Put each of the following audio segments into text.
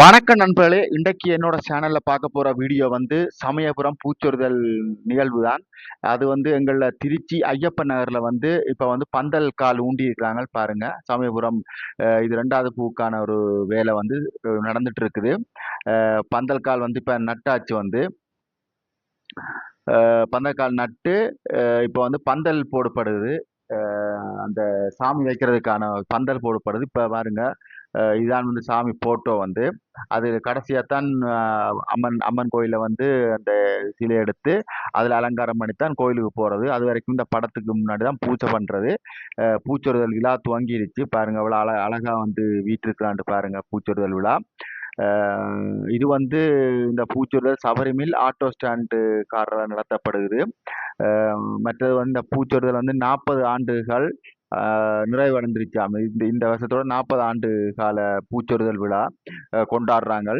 வணக்கம் நண்பர்களே இன்றைக்கு என்னோட சேனல்ல பார்க்க போற வீடியோ வந்து சமயபுரம் பூச்சொறுதல் நிகழ்வு தான். அது வந்து எங்களில் திருச்சி ஐயப்பன் நகரில் வந்து இப்போ வந்து பந்தல் கால் ஊண்டி இருக்கிறாங்க பாருங்க. சமயபுரம் இது ரெண்டாவது பூக்கான ஒரு வேலை வந்து நடந்துட்டு இருக்குது பந்தல் கால் வந்து இப்போ நட்டாச்சு வந்து. பந்தல் கால் நட்டு இப்போ வந்து பந்தல் போடப்படுது. அந்த சாமி வைக்கிறதுக்கான பந்தல் போடப்படுது. இப்போ பாருங்கள் இதான் வந்து சாமி ஃபோட்டோ வந்து. அது கடைசியாக தான் அம்மன் அம்மன் கோயிலில் வந்து அந்த சிலை எடுத்து அதில் அலங்காரம் பண்ணித்தான் கோயிலுக்கு போகிறது அது வரைக்கும் இந்த படத்துக்கு முன்னாடி தான் பூஜை பண்ணுறது பூச்சொருதல் விழா துவங்கிருச்சு. பாருங்க அவ்வளோ அழ அழகாக வந்து வீட்டிருக்கலான்ட்டு பாருங்கள் பூச்சொருதல் விழா. இது வந்து இந்த பூச்சொருதல் சபரிமில் ஆட்டோ ஸ்டாண்டு காரில் நடத்தப்படுகிறது. மற்றது வந்து இந்த பூச்சொருதல் வந்து நாற்பது ஆண்டுகள் அஹ், இந்த இந்த வருஷத்தோட நாற்பது ஆண்டு கால பூச்சொறுதல் விழா கொண்டாடுறாங்க.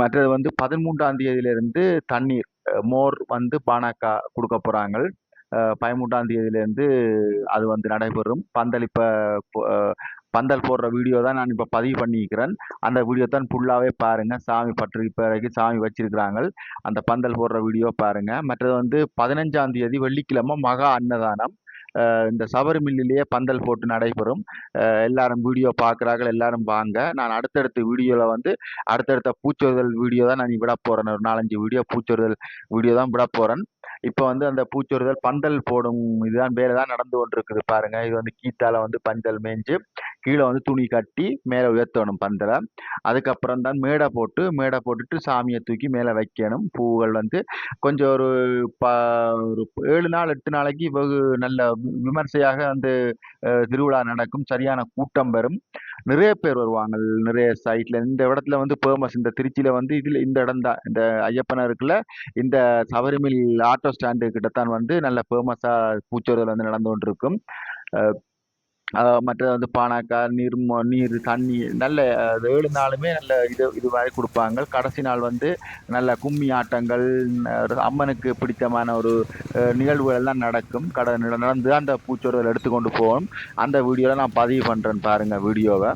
மற்றது வந்து பதிமூன்றாம் தேதியிலிருந்து தண்ணீர் மோர் வந்து பானாக்கா கொடுக்க போகிறாங்க பதிமூன்றாம் தேதியிலேருந்து அது வந்து நடைபெறும். பந்தல் இப்போ பந்தல் போடுற வீடியோ தான் நான் இப்போ பதிவு பண்ணிக்கிறேன் அந்த வீடியோ தான் ஃபுல்லாகவே பாருங்கள் சாமி பற்று இப்போ வரைக்கும் சாமி வச்சிருக்கிறாங்க. அந்த பந்தல் போடுற வீடியோ பாருங்கள் மற்றது வந்து பதினஞ்சாம் தேதி வெள்ளிக்கிழமை மகா அன்னதானம். இந்த சபரிமில்லிலேயே பந்தல் போட்டு நடைபெறும். எல்லாரும் வீடியோ பார்க்குறாங்க எல்லாரும் வாங்க. நான் அடுத்தடுத்த வீடியோவில் வந்து அடுத்தடுத்த பூச்சொருதல் வீடியோ தான் நான் விட போகிறேன் ஒரு நாலஞ்சு வீடியோ பூச்சொருதல் வீடியோ தான் விட போகிறேன் இப்போ வந்து அந்த பூச்சொருதல் பந்தல் போடும் இதுதான் வேலை தான் நடந்து கொண்டிருக்குது பாருங்க. இது வந்து கீத்தால வந்து பந்தல் மேய்ஞ்சு கீழே வந்து துணி கட்டி மேலே உயர்த்தணும் பந்தலை. அதுக்கப்புறம் தான் மேடை போட்டு மேடை போட்டுட்டு சாமியை தூக்கி மேலே வைக்கணும். பூவுகள் வந்து கொஞ்சம் ஒரு ப ஒரு ஏழு நாள் எட்டு நாளைக்கு வெகு நல்ல விமர்சையாக வந்து திருவிழா நடக்கும். சரியான கூட்டம் வரும். நிறைய பேர் வருவாங்க. நிறைய சைட்ல இந்த இடத்துல வந்து ஃபேமஸ் இந்த திருச்சியில வந்து இதுல இந்த இடம் தான். இந்த ஐயப்பனருக்குள்ள இருக்குல்ல இந்த சபரிமில் ஆட்டோ ஸ்டாண்டு கிட்டத்தான் வந்து நல்ல ஃபேமஸா பூச்சொருதல் வந்து நடந்து கொண்டிருக்கும். மற்றது வந்து பானாக்கா நீர் நீர் தண்ணி நல்ல ஏழு நாளுமே நல்ல இது இது மாதிரி கொடுப்பாங்க. கடைசி நாள் வந்து நல்ல கும்மி ஆட்டங்கள் அம்மனுக்கு பிடித்தமான ஒரு நிகழ்வுகள் எல்லாம் நடக்கும். கட நடந்து அந்த பூச்சொருகள் எடுத்துக்கொண்டு போவோம். அந்த வீடியோவில் நான் பதிவு பண்ணுறேன் பாருங்கள் வீடியோவை.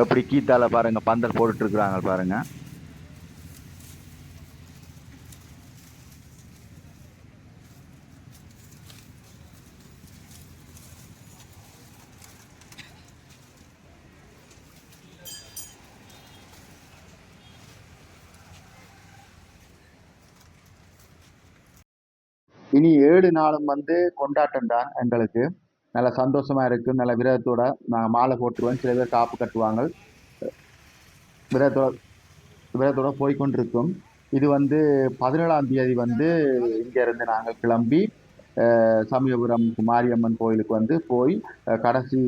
எப்படி கீத்தால பாருங்கள் பந்தல் போட்டுட்ருக்குறாங்க இருக்கிறாங்க இனி ஏழு நாளும் வந்து கொண்டாட்டம் தான் எங்களுக்கு. நல்ல சந்தோஷமா இருக்கு. நல்ல விரதத்தோட நாங்கள் மாலை போட்டுருவோம். சில பேர் காப்பு கட்டுவாங்க. விரதத்தோட விரதத்தோட போய்க்கொண்டிருக்கும் இது வந்து பதினேழாம் தேதி வந்து இங்கேருந்து நாங்கள் கிளம்பி சமயபுரம் மாரியம்மன் கோயிலுக்கு வந்து போய் கடைசி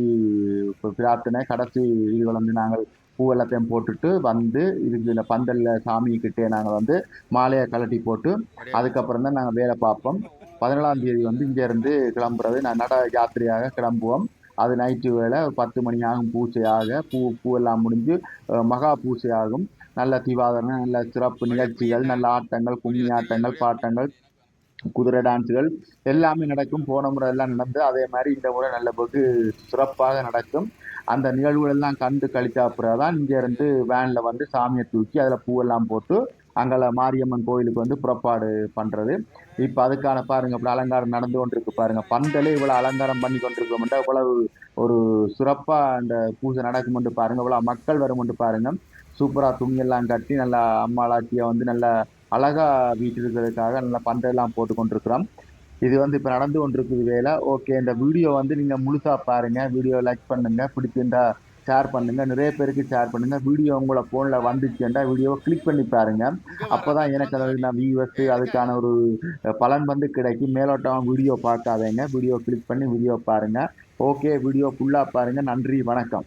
பிரார்த்தனை கடைசி இதுகள் வந்து நாங்கள் பூவெல்லாத்தையும் போட்டுட்டு வந்து இதுல பந்தலில் பந்தல்ல சாமி கிட்டே நாங்கள் வந்து மாலையை கழட்டி போட்டு அதுக்கப்புறம் தான் நாங்கள் வேலை பார்ப்போம். பதினேழாம் தேதி வந்து இங்கேருந்து கிளம்புறது. நான் நட யாத்திரையாக கிளம்புவோம். அது நைட்டு வேலை பத்து மணி ஆகும் பூஜையாக பூ பூவெல்லாம் முடிஞ்சு மகா பூஜை ஆகும் நல்ல திவாதனம் நல்ல சிறப்பு நிகழ்ச்சிகள் நல்ல ஆட்டங்கள் கும்மி ஆட்டங்கள் பாட்டங்கள் குதிரை டான்ஸுகள் எல்லாமே நடக்கும். போன முறை எல்லாம் நடந்து அதே மாதிரி இந்த முறை நல்ல சிறப்பாக நடக்கும். அந்த நிகழ்வுகள் எல்லாம் கண்டு கழிச்சா அப்புறம் தான் இங்கேருந்து வேனில் வந்து சாமியை தூக்கி அதில் பூவெல்லாம் போட்டு அங்கே மாரியம்மன் கோயிலுக்கு வந்து புறப்பாடு பண்ணுறது இப்போ அதுக்கான பாருங்க இப்படி அலங்காரம் நடந்து கொண்டிருக்கு பாருங்கள் பந்தலே இவ்வளோ அலங்காரம் பண்ணி கொண்டிருக்கோம்னா இவ்வளவு ஒரு சிறப்பாக அந்த பூஜை நடக்குமென்று பாருங்கள் இவ்வளோ மக்கள் வருமென்று பாருங்கள் சூப்பராக துணியெல்லாம் கட்டி நல்லா அம்மாளாச்சியை வந்து நல்லா அழகா வீட்டிருக்கிறதுக்காக நல்ல பந்தெல்லாம் போட்டு கொண்டிருக்கிறோம் இது வந்து இப்போ நடந்து கொண்டிருக்குது வேலை. ஓகே இந்த வீடியோ வந்து நீங்கள் முழுசாக பாருங்கள் வீடியோ லைக் பண்ணுங்கள் பிடிச்சிருந்தா ஷேர் பண்ணுங்கள் நிறைய பேருக்கு ஷேர் பண்ணுங்கள் வீடியோ உங்களை ஃபோனில் வந்துச்சுன்னா வீடியோவை கிளிக் பண்ணி பாருங்கள் அப்போ தான் எனக்கு அதாவது நான் வியூவர்ஸ் அதுக்கான ஒரு பலன் வந்து கிடைக்கும். மேலோட்டம் வீடியோ பார்க்காதேங்க. வீடியோ கிளிக் பண்ணி வீடியோ பாருங்கள் ஓகே வீடியோ ஃபுல்லாக பாருங்கள் நன்றி வணக்கம்.